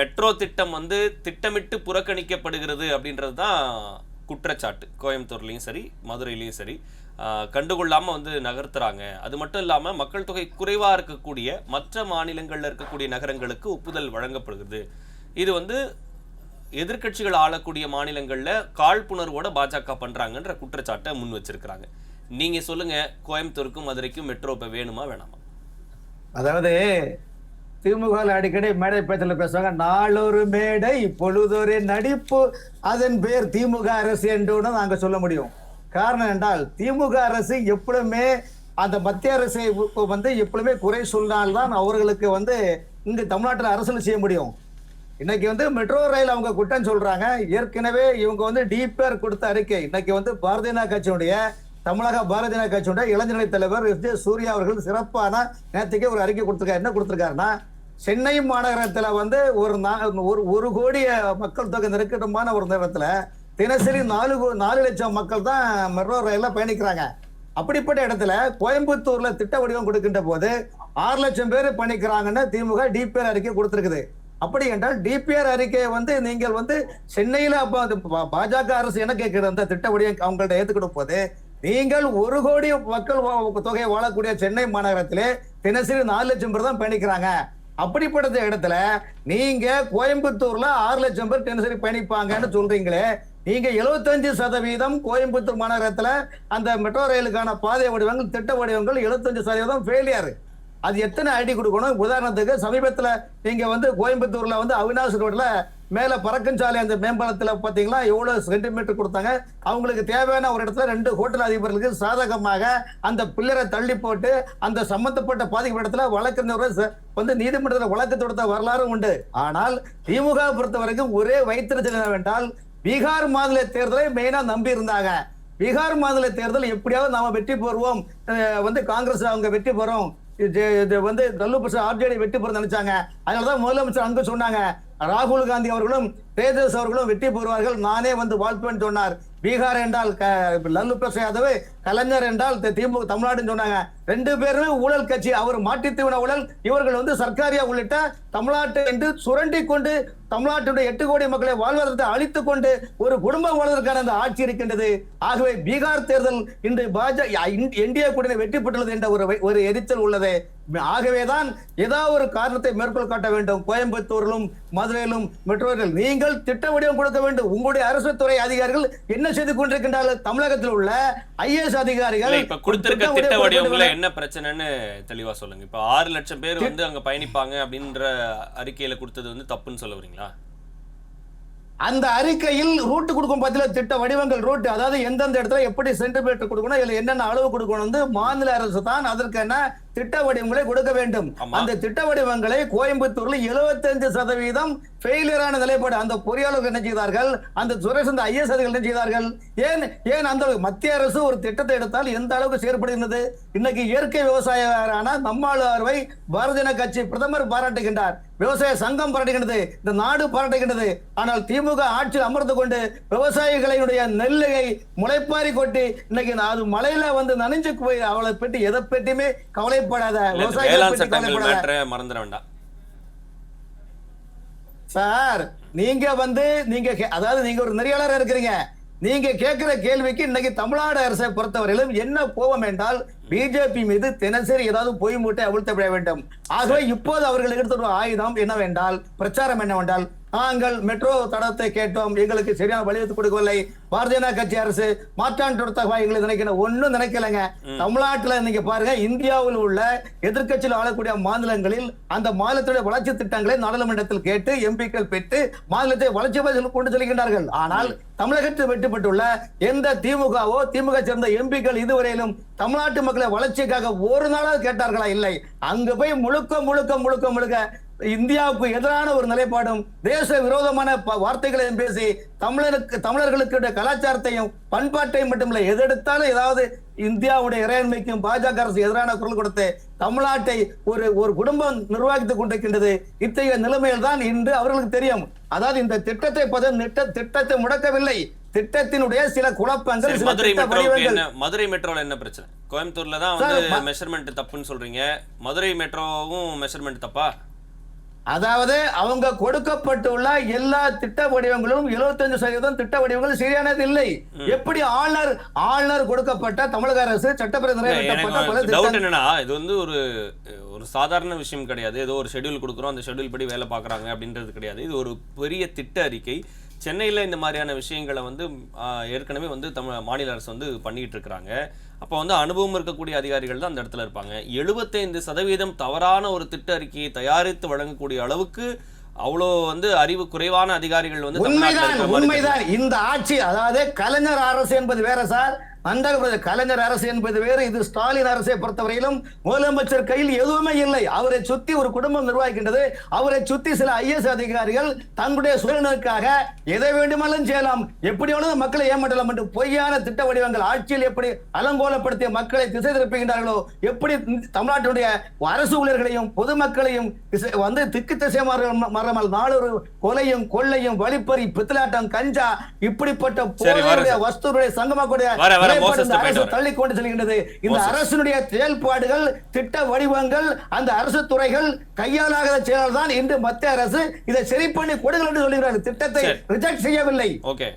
Metro திட்டம் வந்து திட்டமிட்டு புறக்கணிக்கப்படுகிறது அப்படின்றது தான் குற்றச்சாட்டு. கோயம்புத்தூர்லேயும் சரி மதுரையிலையும் சரி. ஆஹ் கண்டுகொள்ளாம வந்து நகர்த்துறாங்க. அது மட்டும் இல்லாம மக்கள் தொகை குறைவாக இருக்கக்கூடிய மற்ற மாநிலங்களில் இருக்கக்கூடிய நகரங்களுக்கு ஒப்புதல் வழங்கப்படுகிறது. இது வந்து எதிர்க்கட்சிகள் ஆளக்கூடிய மாநிலங்களில் காழ்ப்புணர்வோட பாஜக பண்றாங்கன்ற குற்றச்சாட்டை முன் வச்சிருக்கிறாங்க. நீங்க சொல்லுங்க கோயம்புத்தூருக்கும் மதுரைக்கும் மெட்ரோ இப்போ வேணுமா வேணாமா? அதாவது திமுக அடிக்கடி மேடை பேச்சில் பேசுவாங்க நாளொரு மேடை பொழுதொரு நடிப்பு. அதன் பேர் திமுக அரசு என்று நாங்கள் சொல்ல முடியும். காரணம் என்றால் திமுக அரசு எப்பொழுதுமே அந்த மத்திய அரசை வந்து எப்பொழுதுமே குறை சொன்னால்தான் அவர்களுக்கு வந்து இங்கு தமிழ்நாட்டில் அரசியல் செய்ய முடியும். இன்னைக்கு வந்து மெட்ரோ ரயில் அவங்க குற்றம் சொல்றாங்க. ஏற்கனவே இவங்க வந்து டிபிஆர் கொடுத்த அறிக்கை. இன்னைக்கு வந்து பாரதிய ஜனதா கட்சியுடைய தமிழக பாரதிய ஜனதா கட்சியுடைய இளைஞரணி தலைவர் எஸ் ஜே சூர்யா அவர்கள் சிறப்பான நேற்றுக்கே ஒரு அறிக்கை கொடுத்துருக்காரு. என்ன கொடுத்துருக்காருன்னா சென்னை மாநகரத்துல வந்து ஒரு ஒரு ஒரு கோடிய மக்கள் தொகை நெருக்கட்டமான ஒரு நேரத்துல தினசரி நாலு கோ- நாலு லட்சம் மக்கள் தான் மெட்ரோ ரயில பயணிக்கிறாங்க. அப்படிப்பட்ட இடத்துல கோயம்புத்தூர்ல திட்ட வடிவம் கொடுக்கின்ற போது ஆறு லட்சம் பேர் பண்ணிக்கிறாங்கன்னு திமுக டிபிஆர் அறிக்கை கொடுத்துருக்குது. அப்படி என்றால் டிபிஆர் அறிக்கையை வந்து நீங்கள் வந்து சென்னையில அப்ப பாஜக அரசு என்ன கேட்கிற அந்த திட்ட வடிவம் அவங்கள்ட்ட ஏத்துக்கிட்ட போது நீங்கள் ஒரு கோடி மக்கள் வா- தொகை வாழக்கூடிய சென்னை மாநகரத்திலே தினசரி நாலு லட்சம் பேர் தான் பயணிக்கிறாங்க. அப்படிப்பட்ட இடத்துல நீங்க கோயம்புத்தூர்ல ஆறு லட்சம் பேர் தினசரி பயணிப்பாங்கன்னு சொல்றீங்களே நீங்க 75% சதவீதம் கோயம்புத்தூர் மாநகரத்துல அந்த மெட்ரோ ரயிலுக்கான பாதை வடிவங்கள் திட்ட வடிவங்கள் 75% சதவீதம் ஃபெயிலியர் அது எத்தனை ஐடி கொடுக்கணும்? உதாரணத்துக்கு சமீபத்தில் நீங்க வந்து கோயம்புத்தூர்ல வந்து அவினாஷ் ரோட்ல மேல பறக்கும் சாலை அந்த மேம்பாலத்துல பாத்தீங்களா? எவ்வளவு சென்டிமீட்டர் கொடுத்தாங்க. அவங்களுக்கு தேவையான ஒரு இடத்துல ரெண்டு ஹோட்டல் அதிபர்களுக்கு சாதகமாக அந்த பில்லரை தள்ளி போட்டு அந்த சம்பந்தப்பட்ட பாதிக்கப்பட்ட இடத்துல வழக்கறிஞர் வந்து நீதிமன்றத்தில் வழக்கு தொடுத்த வரலாறும் உண்டு. ஆனால் திமுக பொறுத்த வரைக்கும் ஒரே வைத்திருச்சல் என்னவென்றால் பீகார் மாநில தேர்தலை மெயினா நம்பி இருந்தாங்க. பீகார் மாநில தேர்தல் எப்படியாவது நாம வெற்றி பெறுவோம். வந்து காங்கிரஸ் அவங்க வெற்றி பெறும். இது இது வந்து நல்லு பிரசாத் ஆர்ஜேடி வெற்றி பெறும் நினைச்சாங்க. அதனாலதான் முதலமைச்சர் அங்க சொன்னாங்க. ராகுல் காந்தி அவர்களும் தேஜஸ் அவர்களும் வெற்றி பெறுவார்கள். நானே வந்து வாழ்த்துவேன் சொன்னார். பீகார் என்றால் க- லல்லு பிரசாத் யாதவ் கலைஞர் என்றால் திமுக தமிழ்நாடுன்னு சொன்னாங்க. ரெண்டு பேருமே ஊழல் கட்சி. அவர் மாட்டித்தீவன ஊழல். இவர்கள் வந்து சர்க்காரியா உள்ளிட்ட தமிழ்நாட்டு என்று சுரண்டி கொண்டு தமிழ்நாட்டுடைய எட்டு கோடி மக்களை வாழ்வாதாரத்தை அழித்துக் கொண்டு ஒரு குடும்பம் வாழ்வதற்கான அந்த ஆட்சி இருக்கின்றது. ஆகவே பீகார் தேர்தல் இன்று பாஜக என்டிஏ கூட்டணி வெற்றி பெற்றுள்ளது என்ற ஒரு ஒரு எரிச்சல் உள்ளது. ஆகவேதான் ஏதாவது ஒரு காரணத்தை மேற்கோள் காட்ட வேண்டும். கோயம்புத்தூரிலும் மதுரையிலும் மெட்ரோவில். நீங்கள் திட்ட வடிவம் கொடுக்க வேண்டும். உங்களுடைய அரசு துறை அதிகாரிகள் என்ன செய்து கொண்டிருக்கின்றார்கள்? தமிழகத்தில் உள்ள ஐஏஎஸ் அதிகாரிகள் இப்ப கொடுத்திருக்க திட்ட கொடுக்க என்ன பிரச்சனைன்னு தெளிவா சொல்லுங்க. இப்ப ஆறு லட்சம் பேர் வந்து அங்க பயணிப்பாங்க அப்படின்ற அறிக்கையில கொடுத்தது வந்து தப்புன்னு சொல்ல வரீங்களா? அந்த அறிக்கையில் ரூட் கொடுக்கும் பத்தில திட்ட வடிவங்கள் ரூட் அதாவது எந்தெந்த இடத்துல எப்படி சென்டிமீட்டர் கொடுக்கணும் இதுல என்னென்ன அளவு கொடுக்கணும் வந்து மாநில அரசு தான் அதற்கான திட்ட வடிவங்களை கொடுக்க வேண்டும். அந்த திட்ட வடிவங்களை கோயம்புத்தூர்ல 75% சதவீதம் ஃபெயிலியரான நிலைப்பாடு. அந்த பொறியாளர்கள் என்ன செய்தார்கள்? அந்த சுரேஷ் அந்த ஐஎஸ் அதிகாரிகள் என்ன செய்தார்கள்? ஏன் ஏன் அந்த மத்திய அரசு ஒரு திட்டத்தை எடுத்தால் எந்த அளவுக்கு செயற்படுகின்றது? இன்னைக்கு இயற்கை விவசாயியான நம்மாழ்வார்வை பாரதிய கட்சி பிரதமர் பாராட்டுகின்றார். விவசாய சங்கம் பாராட்டுகின்றது. இந்த நாடு பாராட்டுகின்றது. ஆனால் திமுக ஆட்சியில் அமர்ந்து கொண்டு விவசாயிகளுடைய நெல்லையை முளைப்பாரி கொட்டி இன்னைக்கு அது மலையில வந்து நனைஞ்சு போய் அவளை பற்றி எதை பற்றியுமே கவலைப்படாத வேளாண் சட்டங்கள் மேட்ரை மறந்துட வேண்டாம். சார் நீங்க வந்து நீங்க அதாவது நீங்க ஒரு நெறியாளரா இருக்கிறீங்க. நீங்க கேட்கிற கேள்விக்கு இன்னைக்கு தமிழ்நாடு அரசை பொறுத்தவரையிலும் என்ன கோபம் என்றால் பிஜேபி மீது தினசரி ஏதாவது பொய் மூட்டை அவிழ்த்தப்பட வேண்டும். ஆகவே இப்போது அவர்கள் எடுத்த ஒரு ஆயுதம் என்னவென்றால் பிரச்சாரம் என்னவென்றால் நாங்கள் மெட்ரோ தடத்தை கேட்டோம். எங்களுக்கு சரியான வழிவகுத்து கொடுக்கவில்லை. பாரதிய ஜனதா கட்சி அரசு மாற்றான் தொடுத்தவா எங்களை நினைக்கணும். ஒண்ணும் நினைக்கலங்க. தமிழ்நாட்டுல நீங்க பாருங்க இந்தியாவில் உள்ள எதிர்க்கட்சியில் ஆளக்கூடிய மாநிலங்களில் அந்த மாநிலத்துடைய வளர்ச்சி திட்டங்களை நாடாளுமன்றத்தில் கேட்டு எம்பிக்கள் பெற்று மாநிலத்தை வளர்ச்சி கொண்டு செல்கின்றார்கள். ஆனால் தமிழகத்தில் வெட்டுப்பட்டுள்ள எந்த திமுகவோ திமுக சேர்ந்த எம்பிக்கள் இதுவரையிலும் தமிழ்நாட்டு மக்களை வளர்ச்சிக்காக ஒரு நாளாவது கேட்டார்களா? இல்லை. அங்க போய் முழுக்க முழுக்க முழுக்க முழுக்க இந்தியாவுக்கு எதிரான ஒரு நிலைப்பாடும் தேச விரோதமான வார்த்தைகளையும் பேசி தமிழருக்கு தமிழர்களுக்கு கலாச்சாரத்தையும் பண்பாட்டையும் மட்டுமில்லை எதெடுத்தாலும் ஏதாவது இந்தியாவுடைய இறையாண்மைக்கும் பாஜக அரசு எதிரான குரல் கொடுத்து தமிழ்நாட்டை ஒரு ஒரு குடும்பம் நிர்வகித்துக் கொண்டிருக்கின்றது. இத்தகைய நிலைமையில் தான் இன்று அவர்களுக்கு தெரியும். அதாவது இந்த திட்டத்தை திட்ட- திட்டத்தை முடக்கவில்லை. திட்டத்தினுடைய சில குழப்பங்கள் மதுரை என்ன மதுரை மெட்ரோல என்ன பிரச்சனை? கோயம்புத்தூர்ல தான் வந்து மெஷர்மெண்ட் தப்புன்னு சொல்றீங்க. மதுரை மெட்ரோவும் மெஷர்மெண்ட் தப்பா? அதாவது அவங்க கொடுக்கப்பட்டுள்ள எல்லா திட்ட வடிவங்களும் 75% சதவீதம் திட்ட வடிவங்கள் சரியானது இல்லை. எப்படி ஆளுநர் ஆளுநர் கொடுக்கப்பட்ட தமிழக அரசு சட்டப்பேரவை என்னன்னா இது வந்து ஒரு ஒரு சாதாரண விஷயம் கிடையாது. ஏதோ ஒரு ஷெட்யூல் கொடுக்குறோம் அந்த ஷெட்யூல் படி வேலை பார்க்குறாங்க அப்படின்றது கிடையாது. இது ஒரு பெரிய திட்ட அறிக்கை. சென்னையில் இந்த மாதிரியான விஷயங்களை வந்து ஏற்கனவே வந்து தமிழ் மாநில அரசு வந்து பண்ணிட்டு இருக்கிறாங்க அப்போ வந்து அனுபவம் இருக்கக்கூடிய அதிகாரிகள் தான் அந்த இடத்துல இருப்பாங்க. எழுபத்தைந்து சதவீதம் தவறான ஒரு திட்ட அறிக்கையை தயாரித்து வழங்கக்கூடிய அளவுக்கு அவ்வளோ வந்து அறிவு குறைவான அதிகாரிகள் வந்து உண்மைதான். உண்மைதான். இந்த ஆட்சி அதாவது கலைஞர் அரசு என்பது வேற சார். நன்றாக புரியுது. கலைஞர் அரசு என்பது வேறு இது ஸ்டாலின் அரசை பொறுத்தவரையிலும் முதலமைச்சர் கையில் எதுவுமே இல்லை அவரை சுத்தி ஒரு குடும்பம் நிர்வகிக்கின்றது அவரை சுத்தி சில ஐஎஸ் அதிகாரிகள் தங்களுடைய சுயநலனுக்காக எதை வேண்டுமானாலும் செய்யலாம் எப்படி வேணாலும் மக்களை ஏமாற்றலாம் என்று பொய்யான திட்ட வடிவங்கள் ஆட்சியில் எப்படி அலங்கோலப்படுத்திய மக்களை திசை திருப்புகின்றார்களோ எப்படி இந்த தமிழ்நாட்டுடைய அரசு ஊழியர்களையும் பொதுமக்களையும் வந்து திக்கு திசை மாற- மாறாமல் நாளொரு கொலையும் கொள்ளையும் வழிப்பறி பித்தலாட்டம் கஞ்சா இப்படிப்பட்ட. வஸ்துடைய சங்கமாக்கூடிய தள்ளி கொண்டு செல்கின்றது. இந்த. அரசினுடைய செயல்பாடுகள் திட்ட வடிவங்கள் அந்த அரசு துறைகள் கையாளாத செயலால் தான் இன்று மத்திய அரசு இதை சரி பண்ணி கொடுங்கள் என்று சொல்கிறார்கள் திட்டத்தை. ரிஜெக்ட் செய்யவில்லை. ஓகே